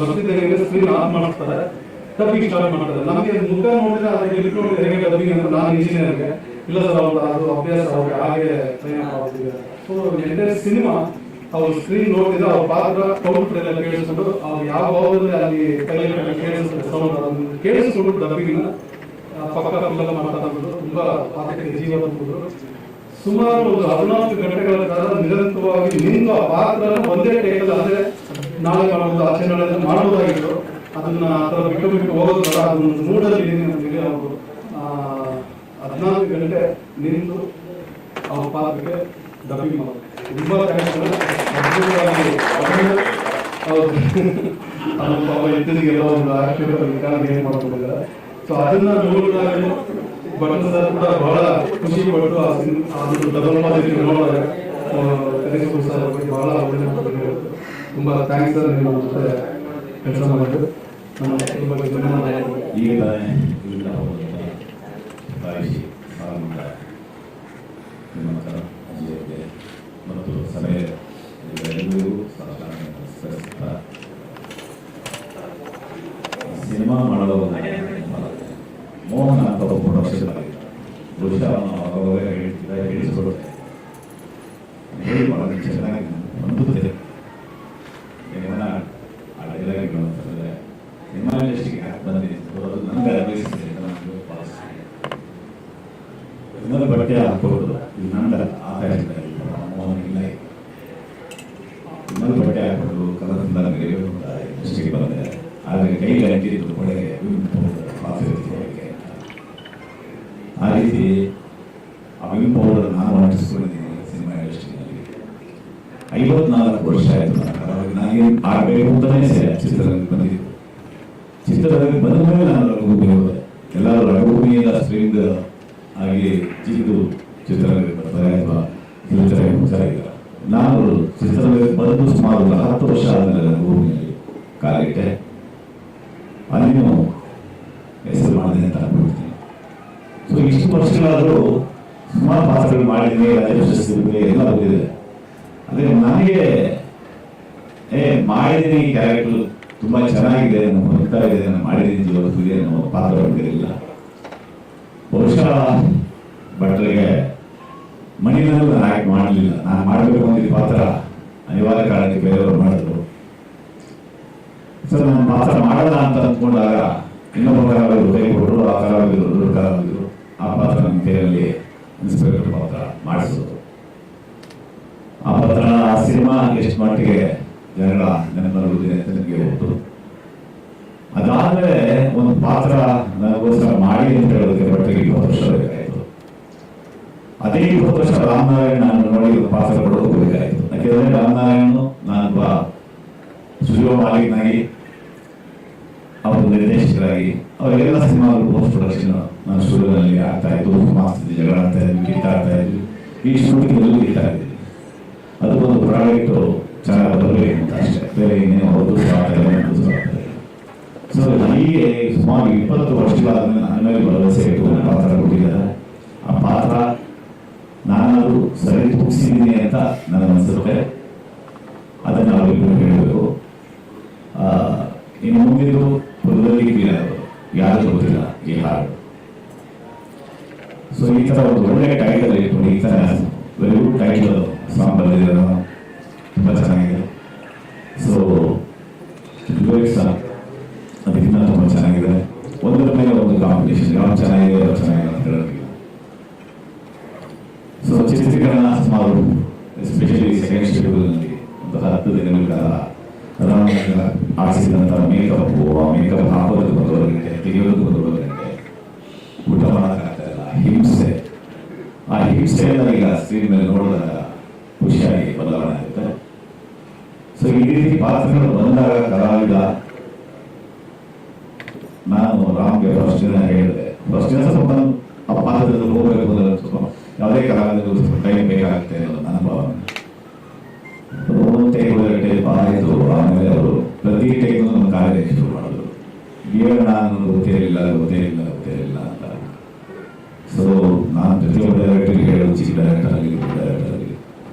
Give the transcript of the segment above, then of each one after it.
ಬರ್ತಿದ್ದಂಗೆ screen on ಮಾಡ್ತಾರೆ? Dubbing start ಮಾಡ್ತಾರೆ. ನಮಗೆ ಮುಖ ನೋಡಿದ್ರೆ ಅದಕ್ಕೆ ಇಟ್ಕೊಂಡು ಹೇಗೆ ಡಬ್ಬಿಂಗ್ ಅಂತ ನಾನು ಇಂಜಿನಿಯರ್ಗೆ ಇಲ್ಲ ಸರ್, ಅವ್ರು ಅದು ಅಭ್ಯಾಸ ಅವ್ರಿಗೆ ಹಾಗೆ ಟ್ರೈನ್ ಮಾಡ್ತಿದ್ದಾರೆ. ಸೊ ಸಿನಿಮಾ ಅವ್ರು ಸ್ಕ್ರೀನ್ ನೋಡ್ತಿದ್ರೆ ಅವ್ರ ಪಾತ್ರ ಕೌಂಟ್ ಎಲ್ಲ ಕೇಳಿಸ್ಕೊಂಡು ಅವ್ರು ಯಾವ ಭಾವದಲ್ಲಿ ಅಲ್ಲಿ ಕೈಯಲ್ಲಿ ಕೇಳಿಸುತ್ತೆ ಸೌಂಡ್ ಅದನ್ನು ಕೇಳಿಸ್ಕೊಂಡು ಡಬ್ಬಿಂಗ್ ಪಕ್ಕ ಪಕ್ಕ ಮಾತಾಡೋದು ತುಂಬಾ ಪಾತ್ರಕ್ಕೆ ಜೀವ ತಂದ್ರು ಸುಮಾರು ಒಂದು ಹದಿನಾಲ್ಕು ಗಂಟೆಗಳ ಕಾಲ ನಿರಂತರವಾಗಿ ನಿಮ್ಮ ಪಾತ್ರ ಒಂದೇ ಟೈಮಲ್ಲಿ ಅಂದ್ರೆ ನಾಳೆ ಒಂದು ಆಚೆ ನಾಳೆ ಮಾಡಬಹುದಾಗಿತ್ತು ಅದನ್ನ ಅದರ ಬಿಟ್ಟು ಬಿಟ್ಟು ಹೋಗೋದಲ್ಲ ಅದನ್ನು ಮೂಡಲ್ಲಿ ನಮಗೆ ಅವರು ಹದಿನಾಲ್ಕು ಗಂಟೆ ನಿಂತು ಅವ್ರ ಪಾತ್ರಕ್ಕೆ ಡಬ್ಬಿಂಗ್ ಮಾಡೋದು. ತುಂಬಾ ಹೌದು. ಒಂದು ಕಾರಣ ಏನು ಮಾಡೋದಿಲ್ಲ ಸೊ ಅದನ್ನ ನೋಡಿದಾಗ ಬಣ್ಣದ ಬಹಳ ಖುಷಿ ಪಟ್ಟು ಆ ಅದನ್ನು ನೋಡಿದಾಗ ಕನಕಪುರ ಸರ್ ಬಹಳ. ತುಂಬಾ ಥ್ಯಾಂಕ್ಸ್ ಸರ್ ನೀವು ನಮ್ಮ ಜೊತೆ ಕೆಲಸ ಮಾಡಿದ್ದು ನಮ್ಮ ತುಂಬ ಧನ್ಯವಾದ ಈಗ ತಾನೇ ಇಲ್ಲ ಹೋದಂಥ ಕಾಯಿಸಿ ಸಾಲುಂಡ ನಿಮ್ಮ ಹತ್ರ ಅಜ್ಜಿಯವರಿಗೆ ಮತ್ತು ಸಭೆ ಎಲ್ಲರಿಗೂ ಸಾಧಾರಣ ನಮಸ್ಕರಿಸುತ್ತಾ ಸಿನಿಮಾ ಮಾಡಲು ಮೋಹನ್ ಅಂತ ಒಬ್ಬ ಪ್ರೊಫೆಷನ್ ಆಗಿದ್ದ ಬಹುಶಃ ಅವನು ಅವಾಗ ಹೇಳ್ತಿದ್ದ ಹೇಳಿಸ್ಕೊಡುತ್ತೆ ಹೇಳಿ ಬಹಳ ಚೆನ್ನಾಗಿ ಹೊಂದುತ್ತೆ ಏನ ಆ ಡೈಲಾಗ್ಗಳು ಅಂತಂದ್ರೆ ಸಿನಿಮಾ ಇಂಡಸ್ಟ್ರಿಗೆ ಯಾಕೆ ಬಂದಿದೆ ಅದು ನನಗೆ ಅನ್ವಯಿಸಿದೆ ಅಂತ ನನಗೆ ಭಾವಿಸ್ತೀನಿ ಇನ್ನೊಂದು ಬಟ್ಟೆ ಹಾಕ್ಬೋದು ಇದು ನಂದ ಆ ಹೇಳ್ತಾರೆ ಮೋಹನ್ ಇಲ್ಲ ಇನ್ನೊಂದು ಬಟ್ಟೆ ಹಾಕ್ಬೋದು ಕಲರ್ ನನಗೆ ಇಂಡಸ್ಟ್ರಿಗೆ ಬಂದೆ ಆದರೆ ಕೈಗೆ ಅಂಟಿದ್ದು ಒಳಗೆ ಕಾಫಿ ಒಳಗೆ ಆ ರೀತಿ ಆ ವಿಮ್ ಪೌಡರ್ ನಾನು ಅಂಟಿಸ್ಕೊಂಡಿದ್ದೀನಿ ಸಿನಿಮಾ ಇಂಡಸ್ಟ್ರಿನಲ್ಲಿ ಐವತ್ನಾಲ್ಕು ವರ್ಷ ಆಯಿತು. ನಾನು ನನಗೆ ಆಗಬೇಕು ಅಂತಲೇ ಸೆ- ಚಿತ್ರರಂಗ ಚಿತ್ರರಂಗಕ್ಕೆ ಚಿತ್ರರಂಗ ಬಂದ ಮೇಲೆ ನಾನು ರಂಗಭೂಮಿ ಹೋದೆ ಎಲ್ಲರೂ ರಂಗಭೂಮಿಯಿಂದ ಸ್ಟ್ರಿಂಗ್ ಆಗಿ ಜಿದ್ದು ಚಿತ್ರರಂಗಕ್ಕೆ ಬರ್ತಾರೆ ಅಥವಾ ಚಿತ್ರರಂಗಕ್ಕೆ ಬರ್ತಾರೆ ನಾನು ಚಿತ್ರರಂಗಕ್ಕೆ ಬಂದು ಸುಮಾರು ಹತ್ತು ವರ್ಷ ಆದಮೇಲೆ ರಂಗಭೂಮಿಯಲ್ಲಿ ಕಾಲಿಟ್ಟೆ ಅಲ್ಲಿನೂ ಹೆಸರು ಮಾಡಿದೆ ಅಂತ ಅನ್ಬಿಡ್ತೀನಿ ಸೊ ಇಷ್ಟು ವರ್ಷಗಳಾದರೂ ಸುಮಾರು ಪಾತ್ರಗಳು ಮಾಡಿದ್ದೀನಿ ಅದೇ ಎಲ್ಲ ಹೋಗಿದೆ. ಅದೇ ನನಗೆ, ಏ ಮಾಡಿದ್ದೀನಿ ಕ್ಯಾರೆಕ್ಟರ್ ತುಂಬಾ ಚೆನ್ನಾಗಿದೆ ನಾನು ಹೋಗ್ತಾ ಇದೆ ನಾನು ಮಾಡಿದ್ದೀನಿ ಇವತ್ತು ಏನು ಪಾತ್ರ ಬಂದಿರಲಿಲ್ಲ ಬಹುಶಃ ಭಟ್ರಿಗೆ ಮಣಿನಲ್ಲೂ ನಾನು ಆಕ್ಟ್ ಮಾಡಲಿಲ್ಲ. ನಾನು ಮಾಡಬೇಕು ಅಂದಿದ್ದ ಪಾತ್ರ ಅನಿವಾರ್ಯ ಕಾರಣಕ್ಕೆ ಬೇರೆಯವರು ಮಾಡಿದ್ರು. ಸರ್, ನಾನು ಪಾತ್ರ ಮಾಡಲ್ಲ ಅಂತ ಅಂದ್ಕೊಂಡಾಗ ಇನ್ನೊಬ್ಬ ಕಲಾವಿದರು ಕೈ ಕೊಟ್ಟರು ಆ ಕಲಾವಿದರು, ದೊಡ್ಡ ಆ ಪಾತ್ರ ನನ್ನ ಕೈಯಲ್ಲಿ ಇನ್ಸ್ಪೆಕ್ಟರ್ ಪಾತ್ರ ಮಾಡಿಸೋದು ಪತ್ರ ಆ ಸಿನಿಮಾ ಎಷ್ಟು ಮಟ್ಟಿಗೆ ಜನಗಳ ನೆನಪಲ್ಲಿದೆ ಅಂತ ನನಗೆ ಗೊತ್ತು ಅದಾದ್ಮೇಲೆ ಒಂದು ಪಾತ್ರ ನನಗೋಸ್ಕರ ಮಾಡಿ ಅಂತ ಹೇಳೋದಕ್ಕೆ ಬಟ್ಟೆಗೆ ಇಪ್ಪತ್ತು ವರ್ಷ ಬೇಕಾಯಿತು. ಅದೇ ಇಪ್ಪತ್ತು ವರ್ಷ ರಾಮನಾರಾಯಣ ನಾನು ನೋಡಿ ಪಾತ್ರ ಕೊಡೋದು ಯಾಕೆಂದ್ರೆ ರಾಮನಾರಾಯಣ ನಾನೊಬ್ಬ ಸುಜೀವ ಅವರು ನಿರ್ದೇಶಕರಾಗಿ ಅವರೆಲ್ಲ ಸಿನಿಮಾಗಳು ಪೋಸ್ಟ್ ನಾನು ಸ್ಟುಡಿಯೋನಲ್ಲಿ ಆಗ್ತಾ ಇದ್ದು ಜಗಳ ಆಗ್ತಾ ಇದ್ವಿ ಇದ್ವಿ. ಈ ಶೂಟಿಂಗ್ ಎಲ್ಲೂ ಒಂದು ಪ್ರಾಡಕ್ಟ್ ಚೆನ್ನಾಗಿ ಬರಲಿ ಅಂತ ಅಷ್ಟೇ. ಬೇರೆ ಇನ್ನೇನು ಹೊರತು ಸೊ ಹೀಗೆ ಸುಮಾರು ಇಪ್ಪತ್ತು ವರ್ಷಗಳಾದ್ಮೇಲೆ ನನ್ನ ಮೇಲೆ ಭರವಸೆ ಇಟ್ಟು ನನ್ನ ಪಾತ್ರ ಕೊಟ್ಟಿದ್ದಾರೆ. ಆ ಪಾತ್ರ ನಾನಾದರೂ ಸರಿ ತೂಗಿಸಿದ್ದೀನಿ ಅಂತ ನನಗನ್ಸುತ್ತೆ ಅದನ್ನು ಅವರಿಬ್ಬರು ಹೇಳಬೇಕು. ಇನ್ನು ಮುಂದಿದ್ದು ಪುರದಲ್ಲಿ ಫೀಲ್ ಆಗೋದು ಯಾರು ಗೊತ್ತಿಲ್ಲ ಈ ಹಾಡು. ಸೊ ಈ ಥರ ಒಂದು ಒಳ್ಳೆ ಟೈಟಲ್ ಇಟ್ಕೊಂಡು ಈ ಥರ ವೆರಿ ಗುಡ್ ಟೈಟಲ್ ಸಾಂಗ್ ಬಂದಿರೋದು ಚೆನ್ನಾಗಿದೆ. ಸೊ ಅದಕ್ಕಿಂತ ತುಂಬ ಚೆನ್ನಾಗಿದೆ. ಒಂದರ ಮೇಲೆ ಒಂದು ಕಾಂಪಿಟೇಷನ್ ಯಾವ ಚೆನ್ನಾಗಿದೆ ಯಾವ ಚೆನ್ನಾಗಿದೆ ಅಂತ ಹೇಳೋದಿಲ್ಲ ಸೊ ಚಿತ್ರೀಕರಣ ಸುಮಾರು ಎಸ್ಪೆಷಲಿ ಸೆಕೆಂಡ್ ಶೆಡ್ಯೂಲ್ನಲ್ಲಿ ಒಂದು ಹತ್ತು ದಿನಗಳ ಕಾಲ ರಾಮನಗರ ಆಡಿಸಿದಂಥ ಮೇಕಪ್ ಆ ಮೇಕಪ್ ಹಾಕೋದಕ್ಕೆ ಗಂಟೆ ತೆಗೆಯೋದಕ್ಕೆ ಒಂದೂವರೆ ಗಂಟೆ ಊಟ ಮಾಡೋಕ್ಕಾಗ್ತಾ ಇಲ್ಲ. ಹಿಂಸೆ ಆ ಹಿಂಸೆಯನ್ನು ಈಗ ಸ್ಕ್ರೀನ್ ಮೇಲೆ ನೋಡಿದಾಗ ಖುಷಿಯಾಗಿ ಬದಲಾವಣೆ ಪಾತ್ರಗಳು ಬಂದಾಗ ಕಲಾವಿದ, ನಾನು ರಾಮ್ಗೆ ಫಸ್ಟ್ ದಿನ ಹೇಳಿದೆ. ಫಸ್ಟ್ ದಿನ ಸ್ವಲ್ಪ ಆ ಪಾತ್ರದಲ್ಲಿ ಹೋಗಬೇಕು ಯಾವುದೇ ಕಲಾವಿದರು ಸ್ವಲ್ಪ ಟೈಮ್ ಬೇಕಾಗುತ್ತೆ ಅನ್ನೋದು ನನ್ನ ಭಾವನೆ. ಒಂದು ಟೈಮ್ ಆಮೇಲೆ ಅವರು ಪ್ರತಿ ಟೈಮ್ ನಮ್ಮ ಕಾರ್ಯ ಶುರು ಮಾಡಿದ್ರು. ಗೊತ್ತಿರಲಿಲ್ಲ ಅಂತ. ಸೊ ನಾನು ಪ್ರತಿಯೊಬ್ಬ ಡೈರೆಕ್ಟರ್ಗೆ ಚಿಕ್ಕ ಡೈರೆಕ್ಟರ್ ಆಗಲಿ ಡೈರೆಕ್ಟರ್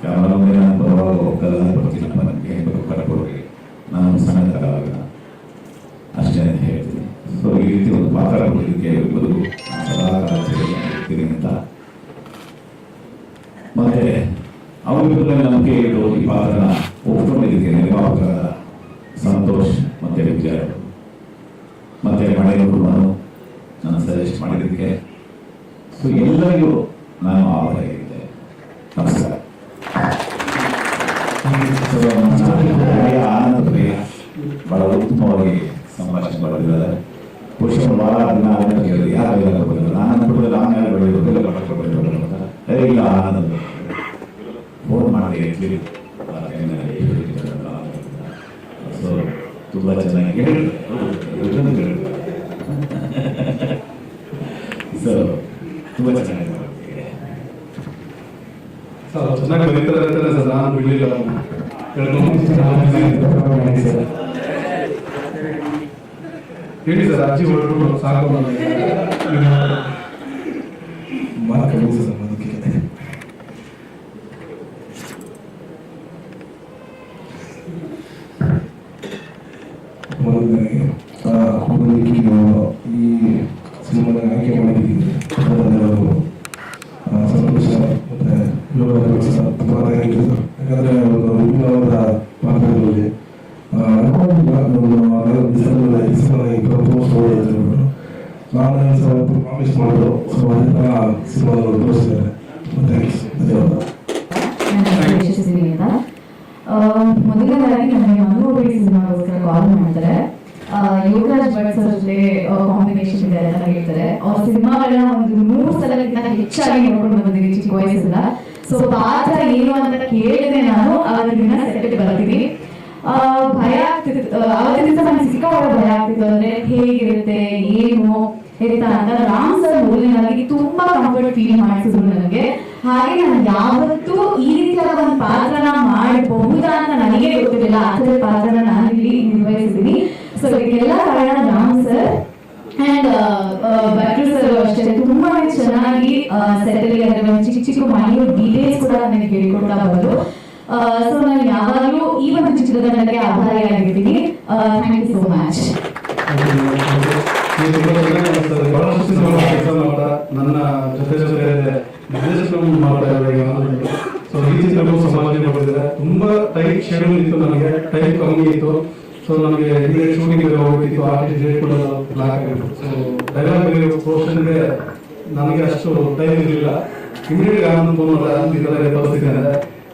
ಕ್ಯಾಮರಾ ನಾನು ಬರುವಾಗ ಒಕ್ಕಲ್ಲ ಮೇಲೆ ನಂಬಿಕೆ ಇಟ್ಟು ಈ ಪಾತ್ರನ ಒಪ್ಕೊಂಡಿದ್ದೇನೆ ನಿರ್ಮಾಪಕರಾದ ಸಂತೋಷ ಮತ್ತೆ ವಿಜಯ. ಮತ್ತೆ ಮಳೆಯವರು ನಾನು ಸಜೆಸ್ಟ್ ಮಾಡಿದ್ದಕ್ಕೆ ಸೊ ಎಲ್ಲರಿಗೂ ಸೊ ತುಂಬಾ ಚೆನ್ನಾಗಿ ಮಾಡಿದ್ದೀರಿ. ಸರ್ ಅವ್ರು ಚೆನ್ನಾಗಿ ಬರೀತಾರೆ ನಾನು ಬಿಡ್ಲಿಲ್ಲ ಹೇಳಿ ಸರ್, ಅಜ್ಜಿ ಹೊರಟು, ಸಾಕು ನಾನು ಸರ್ ಪ್ರಾಮಿಸ್ ಮಾಡೋದು ಸೊ ಅದನ್ನ ಸಿನಿಮಾದಲ್ಲಿ ತೋರಿಸಿದ್ದಾರೆ. ಥ್ಯಾಂಕ್ಸ್ ಮೊದಲನೇದಾಗಿ ನನಗೆ ಮಂಗಳೂರು ಸಿನಿಮಾಗೋಸ್ಕರ ಕಾಲ್ ಮಾಡ್ತಾರೆ ಯೋಗರಾಜ್ ಭಟ್ ಸರ್ ಜೊತೆ ಕಾಂಬಿನೇಷನ್ ಇದೆ ಅಂತ ಹೇಳ್ತಾರೆ ಅವ್ರ ಸಿನಿಮಾಗಳನ್ನ ಒಂದು ಮೂರು ಸಲಕ್ಕಿಂತ ಹೆಚ್ಚಾಗಿ ನೋಡ್ಕೊಂಡು ಬಂದಿದ್ದೀನಿ, ಚಿಕ್ಕ ವಯಸ್ಸಿಂದ. ಸೊ ಪಾತ್ರ ಏನು ಅಂತ ಕೇಳಿದೆ ನಾನು ಅವರಿಗಿನ ಸೆಟ್ ಬರ್ತೀನಿ. ಭಯ ಆಗ್ತಿತ್ತು ಅವತ್ತಿನ ದಿವಸ ನನಗೆ ಸಿಕ್ಕಾಪಟ್ಟೆ ಭಯ ಆಗ್ತಿತ್ತು. ಅಂದ್ರೆ ಹೇಗಿರುತ್ತೆ, ಏನು? ಇರ್ತಾ ಅಂತ ರಾಮ್ ಸರ್ ಮೊದಲನೇದಾಗಿ ತುಂಬಾ ಕಂಫರ್ಟ್ ಫೀಲ್ ಮಾಡಿಸಿದ್ರು ನನಗೆ. ಹಾಗೆ ನಾನು ಯಾವತ್ತೂ ಈ ರೀತಿಯಾದ ಒಂದು ಪಾತ್ರನ ಮಾಡಬಹುದಾ ಅಂತ ನನಗೆ ಗೊತ್ತಿರಲಿಲ್ಲ. ಆ ಥರದ ಪಾತ್ರನ ನಾನು ಇಲ್ಲಿ ನಿರ್ವಹಿಸಿದ್ದೀನಿ. ಸೊ ಇದಕ್ಕೆಲ್ಲ ಕಾರಣ ರಾಮ್ ಸರ್. ಅಂಡ್ ಭಟ್ರು ಸರ್ ಅಷ್ಟೇ. ತುಂಬಾ ಚೆನ್ನಾಗಿ ಸೆಟಲ್ ಆಗಿರೋ ಚಿಕ್ಕ ಚಿಕ್ಕ ಮೈನ್ಯೂಟ್ ಡೀಟೇಲ್ಸ್ ಕೂಡ ನನಗೆ ಹೇಳಿಕೊಡ್ತಾ ಬಂದರು. ಸೊ ನಾನು ಯಾವಾಗಲೂ ಈ ಒಂದು ಚಿತ್ರತಂಡಕ್ಕೆ ಆಭಾರಿಯಾಗಿರ್ತೀನಿ. ಥ್ಯಾಂಕ್ ಯು ಸೋ ಮಚ್ ನನ್ನ ಜೊತೆ ಜೊತೆ ಸೊ ಈ ಚಿತ್ರಗಳು ಸಮಾಲೋಚನೆ ಮಾಡಿದ್ದಾರೆ ತುಂಬಾ ಟೈಮ್ ಶೆಡ್ಯೂಲ್ ಇತ್ತು ನನಗೆ. ಟೈಮ್ ಕಮ್ಮಿ ಇತ್ತು. ಸೊ ನಮಗೆ ಹಿಂದೆ ಶೂಟಿಂಗ್ ಹೋಗ್ಬೇಕಿತ್ತು ಆ ಡೇಟ್ ಕೂಡ ಸೊ ಡೈಲಾಗ್ ಪೋರ್ಷನ್ಗೆ ನನಗೆ ಅಷ್ಟು ಟೈಮ್ ಇರಲಿಲ್ಲ. ಇಮಿಡಿಯೇಟ್ ಆನಂದ್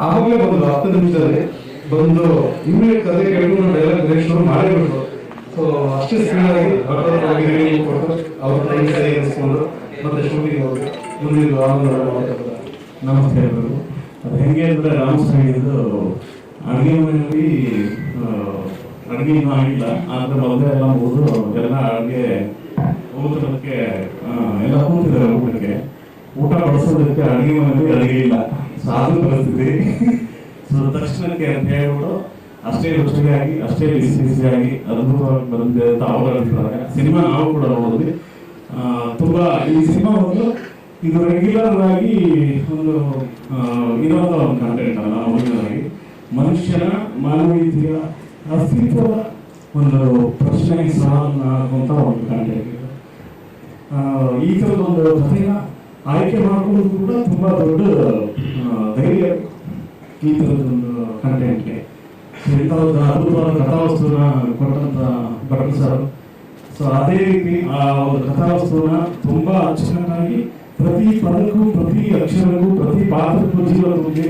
ಆವಾಗಲೇ ಬಂದು, ಹತ್ತು ನಿಮಿಷದಲ್ಲಿ ಬಂದು ಇಮಿಡಿಯೇಟ್ ಕತೆ ಕೇಳ್ಕೊಂಡು ಡೈಲಾಗ್ ಶುರು ಸೊ ಅಷ್ಟೇ ಟ್ರೈನಿಂಗ್ ಕೊಟ್ಟು ಅವ್ರ ಟೈಮ್ ಸರಿ ಇರಿಸ್ಕೊಂಡು ಮತ್ತೆ ಶೂಟಿಂಗ್ ಹೋಗಿ ಮುಂದಿನ ನಮಸ್ತೆ ಎಲ್ಲರಿಗೂ. ಅದು ಹೆಂಗೆ ಅಂದರೆ ರಾಮಸ್ವಾಮಿದು ಅಡುಗೆ ಮನೆಯಲ್ಲಿ ಅಡುಗೆ ಇನ್ನೂ ಆಗಿಲ್ಲ. ಆದರೆ ಮೊದಲೇ ಎಲ್ಲ ಮುಗಿದು ಎಲ್ಲ ಅಡುಗೆ ಊಟಕ್ಕೆ ಎಲ್ಲ ಕೂತಿದ್ದಾರೆ ಊಟಕ್ಕೆ. ಊಟ ಬಡಿಸೋದಕ್ಕೆ ಅಡುಗೆ ಮನೆಯಲ್ಲಿ ಅಡುಗೆ ಇಲ್ಲ. ಸಾಧು ಪರಿಸ್ಥಿತಿ. ಸೊ ತಕ್ಷಣಕ್ಕೆ ಅಂತ ಹೇಳ್ಬಿಟ್ಟು ಅಷ್ಟೇ ರುಚಿಯಾಗಿ ಅಷ್ಟೇ ಆಗಿ ಅದ್ಭುತವಾಗಿ ಬರುತ್ತೆ ಅವರು ಸಿನಿಮಾ ನಾವು ಕೂಡ ನೋಡಿದ್ವಿ ತುಂಬಾ ಈ ಸಿನಿಮಾ ಒಂದು ಇದು ರೆಗ್ಯುಲರ್ ಆಗಿ ಒಂದು ಇರೋದ ಒಂದು ಕಂಟೆಂಟ್ ಅಲ್ಲ ಮೊದಲಾಗಿ ಮನುಷ್ಯನ ಮಾನವೀಯತೆಯ ಅಸ್ತಿತ್ವದ ಒಂದು ಪ್ರಶ್ನೆ ಸವಾಲನ್ನ ಹಾಕುವಂತ ಒಂದು ಕಂಟೆಂಟ್ ಈ ಥರದ ಒಂದು ಕಥೆನ ಆಯ್ಕೆ ಮಾಡ್ಕೊಳ್ಳೋದು ಕೂಡ ತುಂಬಾ ದೊಡ್ಡ ಧೈರ್ಯ ಈ ಥರದ ಒಂದು ಕಂಟೆಂಟ್ಗೆ ಇಂಥ ಒಂದು ಅದ್ಭುತವಾದ ಕಥಾವಸ್ತುನ ಕೊಟ್ಟಂತ ಭಟ್ರು ಸರ್. ಸೊ ಅದೇ ರೀತಿ ಆ ಒಂದು ಕಥಾವಸ್ತುವನ್ನ ತುಂಬಾ ಅಚ್ಚುಕಟ್ಟಾಗಿ ಪ್ರತಿ ಪದಕ್ಕೂ, ಪ್ರತಿ ಅಕ್ಷರಕ್ಕೂ, ಪ್ರತಿ ಪಾತ್ರಕ್ಕೂ ಜೀವ ತುಂಬಿ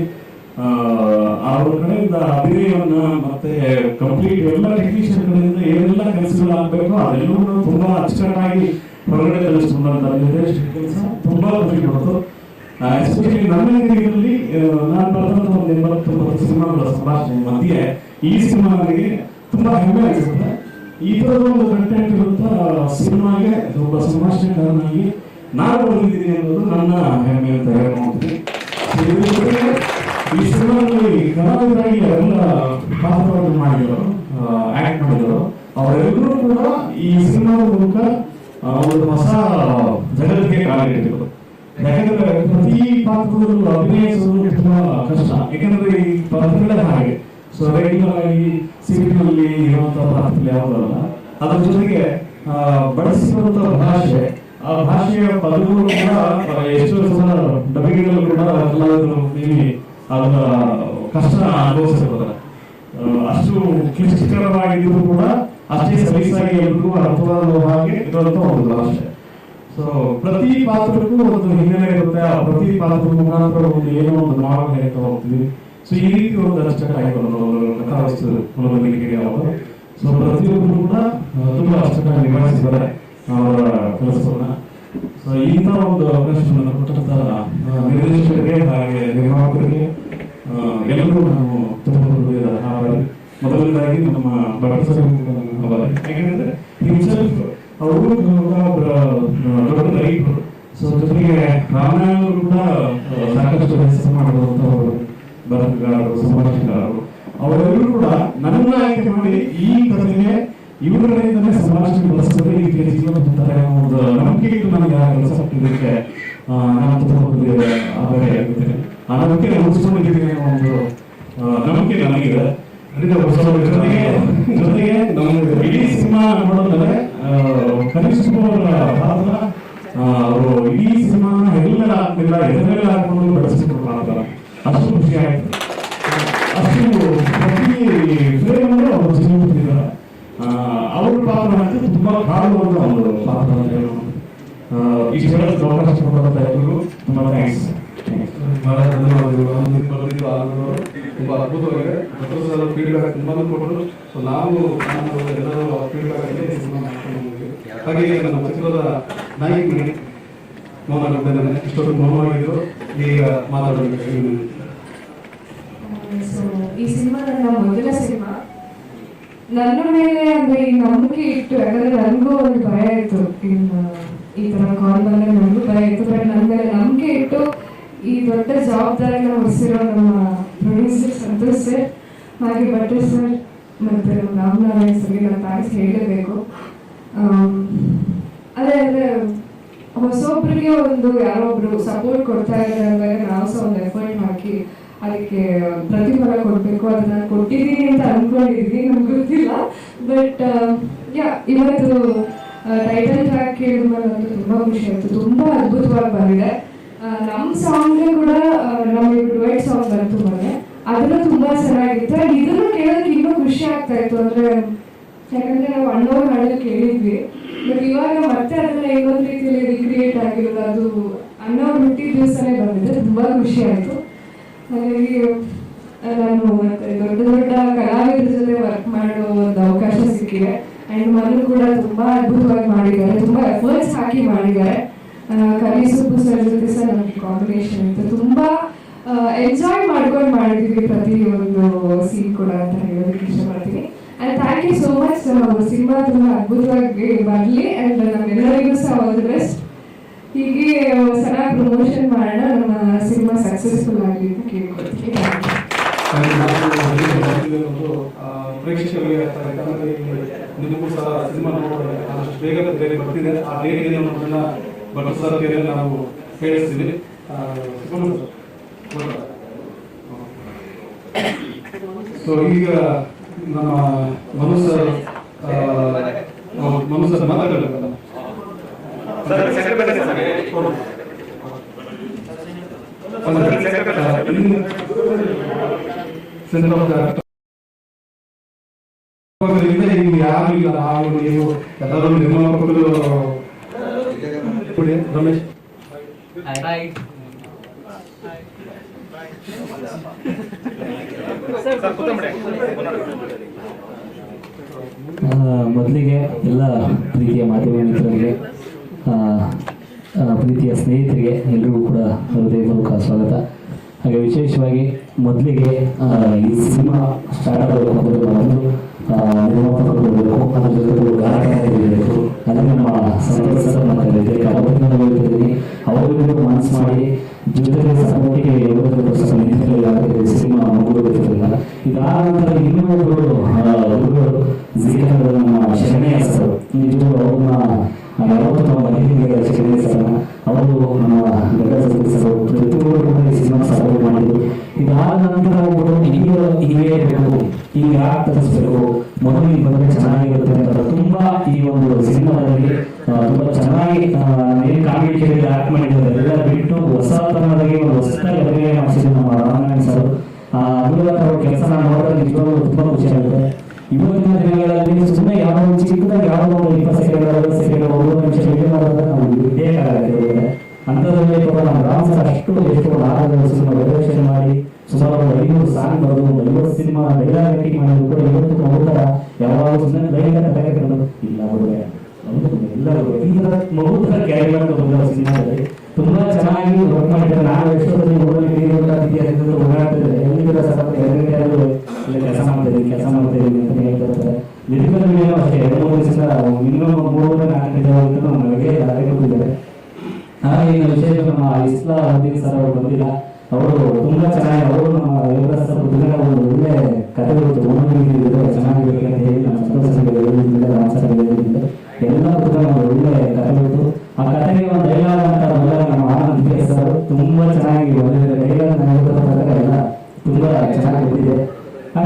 ಅವ್ರ ಕಡೆಯಿಂದ ಅಭಿನಯವನ್ನ ಮತ್ತೆ ಕಂಪ್ಲೀಟ್ ಎಲ್ಲ ಟೆಕ್ನಿಷಿಯನ್ ಕಡೆಯಿಂದ ಏನೆಲ್ಲ ಕೆಲಸಗಳು ಆಗ್ಬೇಕು ಅದೆಲ್ಲವೂ ತುಂಬಾ ಅಚ್ಚುಕಟ್ಟಾಗಿ ಹೊರಗಡೆ ಕಲಿಸ್ಕೊಂಡಂತ ನಿರ್ದೇಶಕ ಕೆಲಸ ತುಂಬಾ ಖುಷಿ ಕೊಡ್ತು. ಎಸ್ಪೆಷಲಿ ನನ್ನ ಇದರಲ್ಲಿ ನಾನು ಬರೆದಂತ ಒಂದು ಎಂಬತ್ತೊಂಬತ್ತು ಸಿನಿಮಾಗಳ ಸಂಭಾಷಣೆ ಮಧ್ಯೆ ಈ ಸಿನಿಮಾ ನನಗೆ ತುಂಬಾ ಹೆಮ್ಮೆ ಅನಿಸುತ್ತೆ. ಈ ತರದ ಒಂದು ಕಂಟೆಂಟ್ ಇರುವಂತ ಸಿನಿಮಾಗೆ ಒಬ್ಬ ಸಂಭಾಷಣೆಕಾರನಾಗಿ ನಾನು ಬಂದಿದ್ದೀನಿ ಅನ್ನೋದು ನನ್ನ ಹೆಮ್ಮೆ ಅಂತ ಜೊತೆಗೆ ಈ ಸಿನಿಮಾದಲ್ಲಿ ಕಲಾವಿದರಾಗಿ ಎಲ್ಲ ಪಾತ್ರವನ್ನು ಮಾಡಿದರು ಆಕ್ಟ್ ಮಾಡಿದರು ಅವರೆಲ್ಲರೂ ಕೂಡ ಈ ಸಿನಿಮಾದ ಮೂಲಕ ಒಂದು ಹೊಸ ಜಗತ್ತಿಗೆ ಕಾಲಿಟ್ಟಿದ್ರು. ಪಾತ್ರದಲ್ಲೂ ಅಭಿನಯಿಸುವುದು ತುಂಬಾ ಕಷ್ಟ ಯಾಕಂದ್ರೆ ಈ ಪಾತ್ರಗಳ ಹಾಗೆ. ಸೊ ರೆಗ್ಯುಲರ್ ಆಗಿ ಇರುವಂತಹ ಪಾತ್ರ ಯಾವುದಲ್ಲ, ಅದ್ರ ಜೊತೆಗೆ ಬಳಸಿರುವಂತಹ ಭಾಷೆ, ಆ ಭಾಷೆಯ ಪದಗಳು ಕೂಡ ಎಷ್ಟೋ ಕೂಡ ಕಲಾವಿದರು ಅದರ ಕಷ್ಟ ಅನುಭವಿಸಿರ್ತಾರೆ ಅಷ್ಟು ಕ್ಲಿಷ್ಟಕರವಾಗಿದ್ರು ಕೂಡ, ಅಷ್ಟೇ ಸಲೀಸಾಗಿ ಎಲ್ರಿಗೂ ಅರ್ಥವಾದ ಹಾಗೆ ಒಂದು ಭಾಷೆ. ಸೊ ಪ್ರತಿ ಪಾತ್ರಕ್ಕೂ ಒಂದು ಹಿನ್ನೆಲೆ ಇರುತ್ತೆ. ಆ ಪ್ರತಿ ಪಾತ್ರದ ಮುಖಾಂತರ ಒಂದು ಏನೋ ಒಂದು ಮಾರ್ಗ ಹೇಳ್ತಾ ಹೋಗ್ತೀವಿ. ಸೊ ಈ ರೀತಿ ಒಂದು ಒಂದು ಕಥಾವಸ್ತು ಮನೋರಂಜನೆಗೆ ಅವರು. ಸೊ ಪ್ರತಿಯೊಬ್ಬರು ಕೂಡ ತುಂಬಾ ಅಚ್ಚುಕಟ್ಟಾಗಿ ನಿಭಾಯಿಸಿದ್ದಾರೆ ಅವರ ಕೆಲಸವನ್ನ. ಸೊ ಇಂಥ ಒಂದು ಅವಕಾಶವನ್ನು ಕೊಟ್ಟಂತಹ ನಿರ್ದೇಶಕರಿಗೆ ಹಾಗೆ ನಿರ್ಮಾಪಕರಿಗೆ ಎಲ್ಲರೂ ನಾವು ತುಂಬ ಮೊದಲನೇದಾಗಿ ನಮ್ಮ ಭಟ್ ಸರ್ ಆಭಾರಿ ಯಾಕೆಂದ್ರೆ ಹಿಮ್ಸೆಲ್ಫ್ ಅವರು ದೊಡ್ಡ ರೈತರು ಸೊ ಜೊತೆಗೆ ರಾಮಾಯಣ ಕೂಡ ಸಾಕಷ್ಟು ಹೆಸರು ಮಾಡಿರುವಂತ ಅವರು ಬರಹಗಾರರು ಸಂಭಾಷಣೆಗಾರರು ಅವರೆಲ್ಲರೂ ಕೂಡ ನನ್ನ ಆಯ್ಕೆ ಮಾಡಿ ಈ ಕಥೆಗೆ ಇವರಿಂದಲೇ ಸಂಭಾಷಣೆ ಬಳಸಿದ್ರೆ ಈ ಜೀವನ ತುಂಬ್ತಾರೆ ಅನ್ನೋ ಒಂದು ನಂಬಿಕೆ ನನಗೆ ಆ ಕೆಲಸ ಕೊಟ್ಟಿದ್ದಕ್ಕೆ ನಾನು ತುಂಬ ಆಭಾರಿ ಆಗಿದ್ದೇನೆ ಆ ನಂಬಿಕೆ ಉಳಿಸ್ಕೊಂಡಿದ್ದೇನೆ ಒಂದು ನಂಬಿಕೆ ನನಗಿದೆ ಜೊತೆಗೆ ಜೊತೆಗೆ ನಮ್ಮ ಇಡೀ ಸಿನಿಮಾ ನೋಡೋದಾದ್ರೆ ಕನಿಷ್ಠ ಪಾತ್ರ ಅವರು ಇಡೀ ಸಿನಿಮಾ ಎಲ್ಲರ ಎಲ್ಲ ಎದುರೆಲ್ಲ ಹಾಕೊಂಡು ಬೆಳೆಸಿದ್ರು ಪಾತ್ರ ಅಷ್ಟು ಖುಷಿ ಆಯ್ತು ಅಷ್ಟು ಪ್ರತಿ ಫ್ರೇಮ್ ಅವರು ಸಿನಿಮಾಟ್ಟಿದ್ದಾರೆ ಅವ್ರ ಪಾತ್ರ ಅಂತ ತುಂಬಾ ಕಾಡುವಂತ ಒಂದು ಪಾತ್ರ ಇಷ್ಟು ಅವಕಾಶ ಕೊಡುವಂತ ಎಲ್ಲರಿಗೂ ತುಂಬಾ ಥ್ಯಾಂಕ್ಸ್ ಧನ್ಯವಾದಗಳು ತುಂಬಾ ಅದ್ಭುತವಾಗಿದೆ. ಡಾಕ್ಟರ್ ಸರ್ ಫೀಡ್ಬ್ಯಾಕ್ ತುಂಬಾ ಕೊಟ್ಟರು ಸೊ ನಾವು, ನಾನು, ಎಲ್ಲರೂ ಫೀಡ್ಬ್ಯಾಕ್ ಅಲ್ಲಿ ಸಿನಿಮಾ ಮಾಡ್ಕೊಂಡು ಹೋಗಿದ್ವಿ. ಹಾಗೆ ನಮ್ಮ ಚಿತ್ರದ ನಾಯಕನಿಗೆ ಮೌನ ಇದ್ದಾನೆ ಇಷ್ಟೊಂದು ಮೌನವಾಗಿದ್ರು ಈಗ ಮಾತಾಡಬೇಕು ಈ ಸಿನಿಮಾ ನನ್ನ ಮೊದಲ ಸಿನಿಮಾ. ನನ್ನ ಮೇಲೆ ಅಂದ್ರೆ ಈ ನಂಬಿಕೆ ಇಟ್ಟು, ಯಾಕಂದ್ರೆ ನನಗೂ ಒಂದು ಭಯ ಇತ್ತು. ಈ ತರ ಕಾಲ್ ಬಂದ್ರೆ ನನಗೂ ಭಯ ಇತ್ತು. ಬಟ್ ನನ್ನ ಮೇಲೆ ನಂಬಿಕೆ ಇಟ್ಟು ಈ ದೊಡ್ಡ ಜವಾಬ್ದಾರಿನ ಹೊರಿಸಿರೋ ನಮ್ಮ ಪ್ರೊಡ್ಯೂಸರ್ ಸಂತೋಷ್ ಸರ್ ಹಾಗೆ ಭಟ್ಟ ಸರ್, ಮತ್ತೆ ನಮ್ಮ ರಾಮನಾರಾಯಣ್ ಸರ್ಗೆ ನಾನು ಥ್ಯಾಂಕ್ಸ್ ಹೇಳಬೇಕು. ಅದೇ ಅಂದರೆ ಹೊಸೊಬ್ಬರಿಗೆ ಒಂದು ಯಾರೋ ಸಪೋರ್ಟ್ ಕೊಡ್ತಾ ಇದ್ದಾರೆ ಅಂದಾಗ ನಾವು ಸಹ ಒಂದು ಎಫರ್ಟ್ ಹಾಕಿ ಅದಕ್ಕೆ ಪ್ರತಿಫಲ ಕೊಡಬೇಕು, ಅದನ್ನ ಕೊಟ್ಟಿದ್ದೀನಿ ಅಂತ ಅನ್ಕೊಂಡಿದ್ದೀನಿ ನಮ್ಗೆ ಗೊತ್ತಿಲ್ಲ. ಬಟ್ ಯಾ, ಇವತ್ತು ಟೈಟಲ್ ಟ್ರ್ಯಾಕ್ ಕೇಳಿದ್ಮೇಲೆ ನನಗೆ ತುಂಬಾ ಖುಷಿ ಆಯಿತು. ತುಂಬಾ ಅದ್ಭುತವಾಗಿ ಬಂದಿದೆ. ಆ, ನಮ್ ಸಾಂಗ್ ಕೂಡ ನಮ್ಗೆ ನಮ್ಮ ಡುವೆಟ್ ಸಾಂಗ್ ಬಂತು ಮೊನ್ನೆ. ಅದನ್ನು ತುಂಬಾ ಚೆನ್ನಾಗಿತ್ತು. ಅಂಡ್ ಇದನ್ನು ಕೇಳೋದಕ್ಕೆ ಇನ್ನೂ ಖುಷಿ ಆಗ್ತಾ ಇತ್ತು. ಅಂದ್ರೆ ಯಾಕಂದ್ರೆ ನಾವು ಅಣ್ಣವ್ರ ಹಾಡಲ್ಲಿ ಕೇಳಿದ್ವಿ. ಬಟ್ ಇವಾಗ ಮತ್ತೆ ಅದನ್ನ ಇನ್ನೊಂದು ರೀತಿಯಲ್ಲಿ ರಿಕ್ರಿಯೇಟ್ ಆಗಿರೋದು ಅದು ಅಣ್ಣವ್ರ ಹುಟ್ಟಿದ ದಿವಸನೇ ಬಂದಿದೆ. ತುಂಬಾ ಖುಷಿ ಆಯ್ತು. ಹಾಗಾಗಿ ನಾನು ಮತ್ತೆ ದೊಡ್ಡ ದೊಡ್ಡ ಕಲಾವಿದರ ಜೊತೆ ವರ್ಕ್ ಮಾಡೋ ಒಂದು ಅವಕಾಶ ಸಿಕ್ಕಿದೆ. ಅಂಡ್ ಮನು ಕೂಡ ತುಂಬಾ ಅದ್ಭುತವಾಗಿ ಮಾಡಿದ್ದಾರೆ. ತುಂಬಾ ಎಫರ್ಟ್ಸ್ ಹಾಕಿ ಮಾಡಿದ್ದಾರೆ. ಆ, ಕಲಿ ಸುಬ್ಬು ಸರ್ ಜೊತೆ ಸಹ ನಮ್ಗೆ ಕಾಂಬಿನೇಷನ್ ಇತ್ತು. ತುಂಬಾ ಎಂಜಾಯ್ ಮಾಡ್ಕೊಂಡು ಮಾಡಿದ್ವಿ ಪ್ರತಿ ಒಂದು ಸೀನ್ ಕೂಡ ಅಂತ ಹೇಳೋದಕ್ಕೆ ಇಷ್ಟಪಡ್ತೀನಿ. And thank you so much cinema ತುಂಬ ಅದ್ಭುತವಾಗಿ ಬರಲಿ ಅಂಡ್ ನಮ್ಮೆಲ್ಲರಿಗೂ ಸಹ ಆಲ್ ದಿ ಬೆಸ್ಟ್ ಹೀಗೆ ಚೆನ್ನಾಗಿ ಪ್ರಮೋಷನ್ ಮಾಡೋಣ. ನಮ್ಮ ಸಿನಿಮಾ ಸಕ್ಸಸ್ಫುಲ್ ಆಗಲಿ ಅಂತ ಕೇಳ್ಕೊಳ್ತೀನಿ. ಪ್ರೇಕ್ಷಕರಿಗೆ ನಿಮಗೂ ಸಹ ಸಿನಿಮಾ ಬೇಗ ಬೇರೆ ಬರ್ತಿದೆ ಆ ಡೇಟ್ ಕೇಳಿ ನಾವು ಹೇಳಿಸ್ತೀವಿ ಸೊ ಈಗ ನಮ್ಮ ಮನುಷ್ಯ ಮನುಷ್ಯ ಮಾತಾಡಬೇಕಲ್ಲ ಯಾರು ಇಲ್ಲ ನಾವು ನೀವು ಎಲ್ಲರೂ ನಿರ್ಮಾಪಕರು ಕೊಡಿ ರಮೇಶ್ ಮೊದಲಿಗೆ ಎಲ್ಲ ಪ್ರೀತಿಯ ಮಾಧ್ಯಮ ಮಿತ್ರರಿಗೆ ಪ್ರೀತಿಯ ಸ್ನೇಹಿತರಿಗೆ ಎಲ್ರಿಗೂ ಕೂಡ ಹೃದಯಪೂರ್ವಕ ಸ್ವಾಗತ. ಹಾಗೆ ವಿಶೇಷವಾಗಿ ಮೊದಲಿಗೆ ಈ ಸಿನಿಮಾ ಸ್ಟಾರ್ಟ್ ಆಗಬೇಕು ಮೊದಲು ನಿರ್ಮಾಪಕರು ಬರಬೇಕು, ಅದ್ರ ಜೊತೆ ಗಾಯಕರು ಇರಬೇಕು ಅದೇ ನಮ್ಮ ಸಂತಸ ಸರ್ ನಮ್ಮ ಕಲಿತೆ ಅವತ್ತು ನಾನು ಹೇಳ್ತಿದ್ದೀನಿ ಅವರಿಗೂ ಮನಸ್ಸು ಮಾಡಿ ಜೊತೆಗೆ ಸಪೋರ್ಟಿಗೆ ಯೋಗದಕ್ಕೋಸ್ಕರ ನಿಂತಿರಲಿಲ್ಲ ಸಿನಿಮಾ ಮುಗಿದಿರಲಿಲ್ಲ ಇದಾದ ನಂತರ ಇನ್ನೂ ಜೀವನದ ನಮ್ಮ ಶರಣೆಯ ಸರ್ ನಿಜವಾಗ್ಲೂ ಅವ್ರನ್ನ ನಮ್ಮ ಮನೆಗೆ ಶರಣಯ್ಯ ಸರ್ ಅವರು ನಮ್ಮ ಗದಗ ಸರ್ ಈ ತರ ಮಗುತರ ಕ್ಯಾರಿ ಮಾಡ್ಕೊಂಡು ಬಂದ ಸಿನಿಮಾದಲ್ಲಿ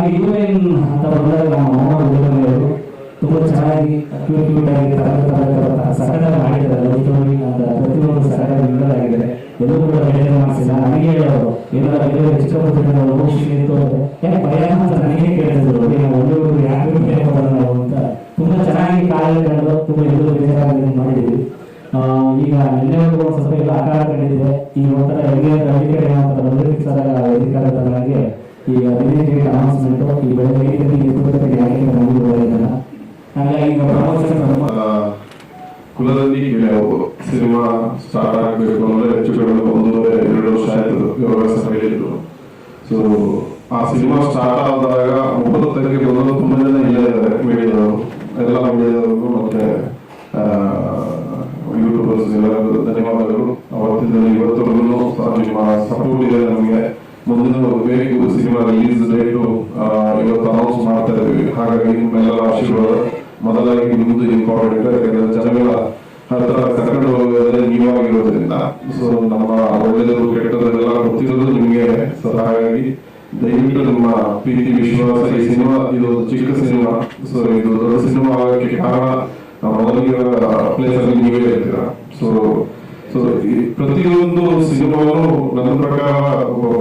ಹೀರೋಯಿನ್ ಅಂತ ಬಂದಾಗ ನಮ್ಮ ಅವರು ತುಂಬಾ ಚೆನ್ನಾಗಿ ಕ್ಯೂಟ್ ಆಗಿ ಸಕಟಾಗಿ ಮಾಡಿದ್ದಾರೆ. ಸ್ಟೋರಿ ಅಂತ ಪ್ರತಿಯೊಂದು ಎಲ್ಲೂ ಕೂಡ ಬೇರೆ ಮಾಡಿಸಿಲ್ಲ. ನನಗೆ ಹೇಳೋರು ಏನಾರ ಬೇರೆ ಚಿಕ್ಕ ಪುಟ್ಟ ಹೋಗಿ ಯಾಕೆ ಭಯ ಅಂತ ನನಗೆ ಕೇಳಿದ್ರು? ಯಾಕೆ ನಾವು ಅಂತ. ತುಂಬಾ ಚೆನ್ನಾಗಿ ಕಾಲಗಳು ತುಂಬಾ ಎಲ್ಲರೂ ಬೇಜಾರಾಗಿ ಮಾಡಿದ್ವಿ ಆ, ಈಗ ನಿನ್ನೆವರೆಗೂ ಒಂದು ಸ್ವಲ್ಪ ಎಲ್ಲ ಆಕಾರ ಈ ಒಂಥರ ಹೆಂಗೆ ಅಧಿಕಾರಿ ಕಡೆ ಅಧಿಕಾರದಲ್ಲಾಗಿ ಈಗ ಹದಿನೈದು ಅನೌನ್ಸ್ಮೆಂಟ್ ಈ ಬೆಳಗ್ಗೆ ಐದು ಯಾಕೆ ನಮಗೆ ಹಾಗಾಗಿ ಈಗ ಪ್ರಮೋಷನ್ ಗೆಳೆಯವು ಸಿನಿಮಾ ಸ್ಟಾರ್ಟ್ ಆಗಬೇಕು ಅಂದ್ರೆ ಹೆಚ್ಚು ಕಡಿಮೆ ಒಂದೂವರೆ ಎರಡು ವರ್ಷ ಸೊ ಆ ಸಿನಿಮಾ ಸ್ಟಾರ್ಟ್ ಆದಾಗ ಒಂಬತ್ತು ತಾರೀಕಿಗೆ ಬಂದು ತುಂಬಾ ಜನ ಇಲ್ಲೇ ಇದ್ದಾರೆ ಮೀಡಿಯಾದವರು. ಎಲ್ಲ ಮೀಡಿಯಾದವರು ಮತ್ತೆ ಯೂಟ್ಯೂಬರ್ಸ್ ಎಲ್ಲರಿಗೂ ಧನ್ಯವಾದಗಳು. ಅವತ್ತಿಂದ ಇವತ್ತವರೆಗೂ ನಿಮ್ಮ ಸಪೋರ್ಟ್ ಇದೆ ನಮಗೆ. ಮುಂದಿನ ಬೇಕು ಸಿನಿಮಾ ರಿಲೀಸ್ ಡೇಟ್ ಇವತ್ತು ಅನೌನ್ಸ್ ಮಾಡ್ತಾ ಇದ್ದೀವಿ. ಹಾಗಾಗಿ ನಿಮ್ಮೆಲ್ಲರ ಆಶೀರ್ವಾದ. ಮೊದಲಾಗಿ ನಿಮ್ದು ಇಂಪಾರ್ಟೆಂಟ್ ಯಾಕಂದ್ರೆ ಜನಗಳ ಹತ್ರ ಕರ್ಕೊಂಡು ಹೋಗೋದೇ ನೀವಾಗಿರೋದ್ರಿಂದ. ಸೊ ನಮ್ಮ ಒಳ್ಳೆಯದು ಕೆಟ್ಟದೆಲ್ಲ ಗೊತ್ತಿರೋದು ನಿಮಗೆ. ಸೊ ಹಾಗಾಗಿ ದಯವಿಟ್ಟು ನಿಮ್ಮ ಪ್ರೀತಿ, ವಿಶ್ವಾಸ, ಈ ಸಿನಿಮಾ, ಇದು ಚಿಕ್ಕ ಸಿನಿಮಾ. ಸೊ ಇದು ದೊಡ್ಡ ಸಿನಿಮಾ ಆಗೋಕ್ಕೆ ಕಾರಣ ಮೊದಲಿಗೆ ಪ್ಲೇಸ್ ಅಲ್ಲಿ ನೀವೇ ಇರ್ತೀರಾ. ಸೊ ಸೊ ಪ್ರತಿಯೊಂದು ಸಿನಿಮಾನು ನನ್ನ ಪ್ರಕಾರ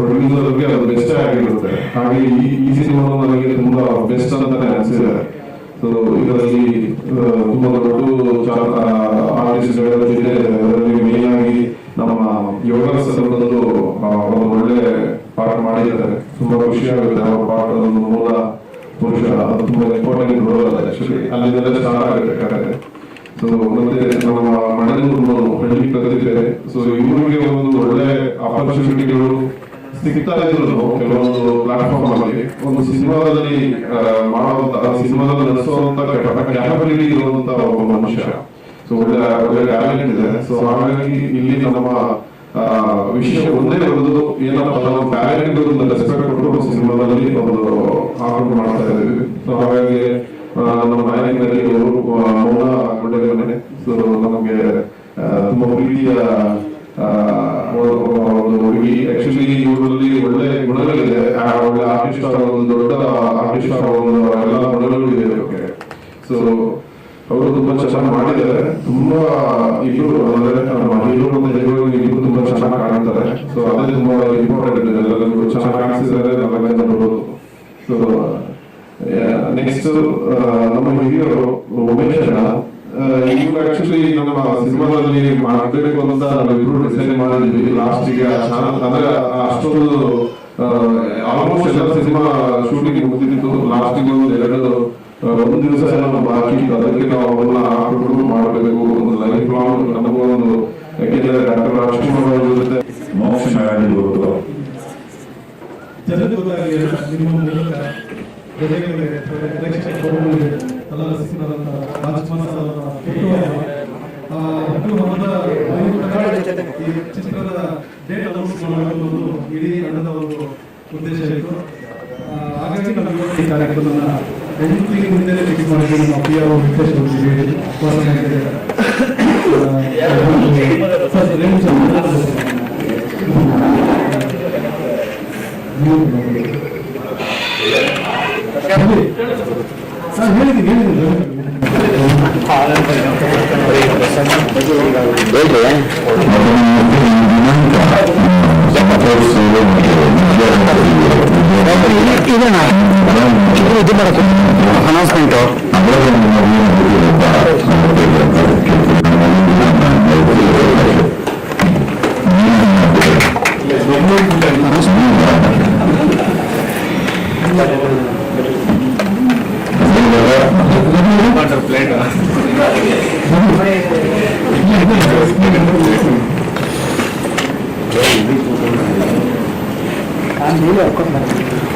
ಪ್ರೊಡ್ಯೂಸರ್ಗೆ ಅದು ಬೆಸ್ಟ್ ಆಗಿರುತ್ತೆ. ಹಾಗೆ ಈ ಈ ಸಿನಿಮಾ ನನಗೆ ತುಂಬಾ ಬೆಸ್ಟ್ ಅಂತಾನೆ ಅನಿಸಿದೆ. ಸೊ ಇದರಲ್ಲಿ ತುಂಬಾ ದೊಡ್ಡ ಆರ್ಟಿಸ್ಟ್ಗಳ ಜೊತೆ ಅದರಲ್ಲಿ ಮೇನ್ ಆಗಿ ನಮ್ಮ ಯೋಗ ಸಂದರ್ಭದಲ್ಲೂ ಒಂದು ಒಳ್ಳೆ ಪಾಠ ಮಾಡಿದ್ದಾರೆ. ತುಂಬಾ ಖುಷಿ ಆಗುತ್ತೆ ಅವರ ಪಾಠ ಮೂಲ ಪುರುಷ ತುಂಬಾ ಇಂಪಾರ್ಟೆಂಟ್ ರೋಲ್ ಅಲ್ಲಿ ಅಲ್ಲಿಂದಲೇ ಸ್ಟಾರ್ಟ್ ಆಗುತ್ತೆ ಸೊ ಮತ್ತೆ ನಮ್ಮ ಮಣನೂರು ಹಳ್ಳಿ ಕರೆದಿದ್ದಾರೆ ಸೊ ಇವರಿಗೆ ಒಂದು ಒಳ್ಳೆ ಅಪರ್ಚುನಿಟಿಗಳು ಸಿಗ್ತಾ ಇದ್ರು ಕೆಲವೊಂದು ಪ್ಲಾಟ್ಫಾರ್ಮ್ ಅಲ್ಲಿ. ಒಂದು ಸಿನಿಮಾದಲ್ಲಿ ಮಾಡುವಂತಹ ಮಾಡುವಂತ ಸಿನಿಮಾದಲ್ಲಿ ನಡೆಸುವಂತ ಕ್ಯಾಪಬಿಲಿಟಿ ಇರುವಂತಹ ಒಬ್ಬ ಮನುಷ್ಯ. ಸೊ ಒಳ್ಳೆ ಒಳ್ಳೆ ಟ್ಯಾಲೆಂಟ್ ಇದೆ. ಸೊ ಹಾಗಾಗಿ ಇಲ್ಲಿ ನಮ್ಮ ವಿಷಯ ಒಂದೇ ಒಂದು ಏನಪ್ಪ ನಾವು ಟ್ಯಾಲೆಂಟ್ ರೆಸ್ಪೆಕ್ಟ್ ಕೊಟ್ಟು ಸಿನಿಮಾದಲ್ಲಿ ಒಂದು ಆರ್ಡರ್ ಮಾಡ್ತಾ ಇದ್ದೀವಿ. ಸೊ ಹಾಗಾಗಿ ನಮ್ಮ ನಾಯಕನಲ್ಲಿ ಅವರು ಮೌನ ಗೊಂಡೆಗನೆ ಸೊ ನಮಗೆ ತುಂಬಾ ಪ್ರೀತಿಯ ಹುಡುಗಿ. ಆಕ್ಚುಲಿ ಇವರಲ್ಲಿ ಒಳ್ಳೆ ಗುಣಗಳಿದೆ. ಒಳ್ಳೆ ಆರ್ಟಿಸ್ಟ್ ಒಂದು ದೊಡ್ಡ ಆರ್ಟಿಸ್ಟ್ ಎಲ್ಲ ಗುಣಗಳು ಇದೆ ಅವ್ರಿಗೆ ಸೊ ಅವರು ತುಂಬಾ ಚೆನ್ನಾಗಿ ಮಾಡಿದ್ದಾರೆ. ತುಂಬಾ ಇವರು ಅಂದ್ರೆ ಹೀರೋ ಮತ್ತೆ ಹೀರೋಯಿನ್ ಇಬ್ರು ತುಂಬಾ ಚೆನ್ನಾಗಿ ಕಾಣ್ತಾರೆ. ಸೊ ಅದೇ ತುಂಬಾ ಇಂಪಾರ್ಟೆಂಟ್ ಇದೆ. ಎಲ್ಲರಿಗೂ ಚೆನ್ನಾಗಿ ಕಾಣಿಸಿದ್ದಾರೆ. ನಾವೆಲ್ಲ ನೋಡೋದು. ಸೊ ನೆಕ್ಸ್ಟ್ ನಮ್ಮ ಹಿರಿಯರು ಉಮೇಶ್ ಅಣ್ಣ ಇವ್ರು ಆಕ್ಚುಲಿ ನಮ್ಮ ಸಿನಿಮಾದಲ್ಲಿ ಮಾಡಬೇಕು ಅಂತ ನಾವಿಬ್ರು ಡಿಸೈಡ್ ಮಾಡಿದ್ವಿ ಲಾಸ್ಟ್ಗೆ. ಚಾನಲ್ ಅಂದ್ರೆ ಅಷ್ಟೊಂದು ಆಲ್ಮೋಸ್ಟ್ ಎಲ್ಲ ಸಿನಿಮಾ ಶೂಟಿಂಗ್ ಮುಗಿದಿತ್ತು. ಲಾಸ್ಟ್ಗೆ ಒಂದು ಎರಡು ಒಂದು ದಿವಸ ಏನೋ ಬಾಕಿ ಇತ್ತು. ಅದಕ್ಕೆ ನಾವು ಅವನ್ನ ಹಾಕೊಂಡು ಮಾಡಬೇಕು ಒಂದು ಲೈಫ್ ಲಾಂಗ್ ನಮಗೂ ಒಂದು ಯಾಕೆಂದ್ರೆ ಡಾಕ್ಟರ್ ರಾಜ್ಕುಮಾರ್ ಅವ್ರ ಜೊತೆ. ಮೋಕ್ಷ ಮಾಡಿರ್ಬೋದು ಜನರಿಗೆ ಗೊತ್ತಾಗಲಿ ನಿಮ್ಮ ಮೂಲಕ. ಜೊತೆಗೆ ಪ್ರೇಕ್ಷಕ ಕೊಡುವಲ್ಲಿ ಎಲ್ಲರ ಸಿನಿಮಾದಂತ ರಾಜ್ಕುಮಾರ್ ಸರ್ ಹುಟ್ಟುಹಬ್ಬದ ಚಿತ್ರದ ಡೇಟ್ ತಂಡದ ಒಂದು ಉದ್ದೇಶ ಹಾಗಾಗಿ ನಾವು ಈ ಒಂದು ಮುಂದೆ ಫಿಕ್ಸ್ ಮಾಡಿದ್ವಿ ನಮ್ಮ సార్ ಹೇಳಿದ್ವಿ ಹೇಳಿದ್ವಿ ಇದು ಮಾಡಕ್ಕೆ announcement Thank you. I'm really a good man.